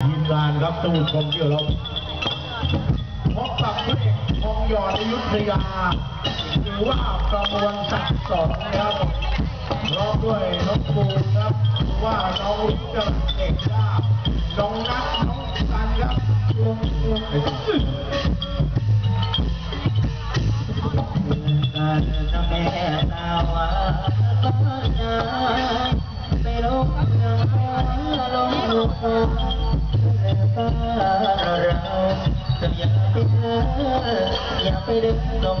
ทีมงานครับท่านผู้ชมที่เราพบกับพระเอกทองหยอดอยุธยาหรือว่าประมวลศักดิ์สองนะครับร้องด้วยน้องปูนครับหรือว่าน้องเจริญเอกลาน้องนัทน้องกันครับลุงลุงกันนะแม่ตาวาก็จะไปลงน้ำลงลูกแล้ว ไปดึงลง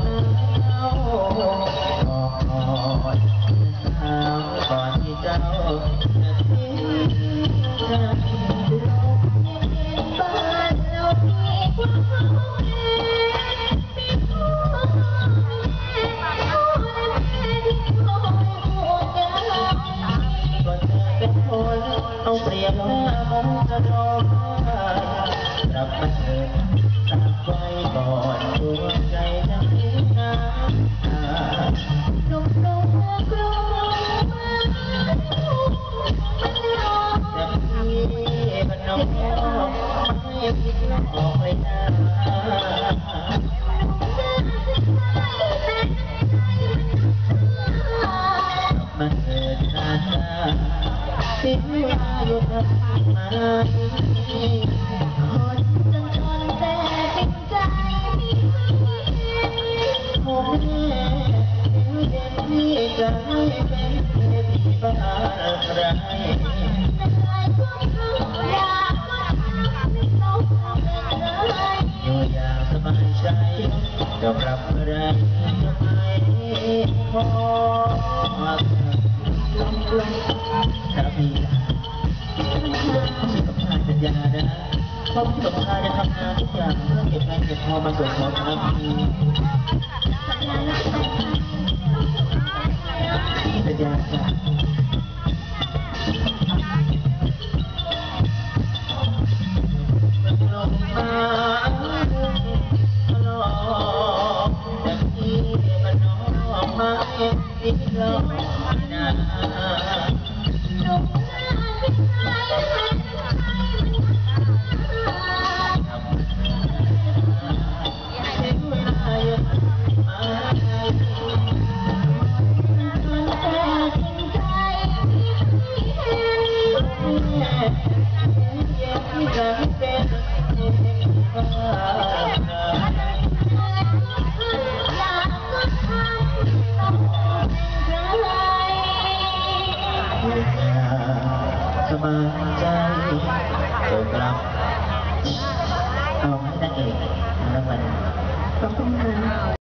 น้ำก่อนสาวก่อนที่เจ้าจะทิ้งกันก็จะเป็นคนเอาเปรียบหน้ามองจะร้องไห้รับมาเถิดตักไว้ ไม่คิดออกไปหน้ามาเถิดนาสิ้นเวลาอยู่กับมาผมแน่เด็กที่จะให้เป็นเศรษฐีบ้านไร ยอมรับอะไรจะไม่พอครับพี่สุขภาพสัญญานะเพราะสุขภาพจะทำงานทุกอย่างเพื่อเก็บเงินเก็บทองมาส่งของครับพี่สัญญาจ้ะ เอ็ สบาย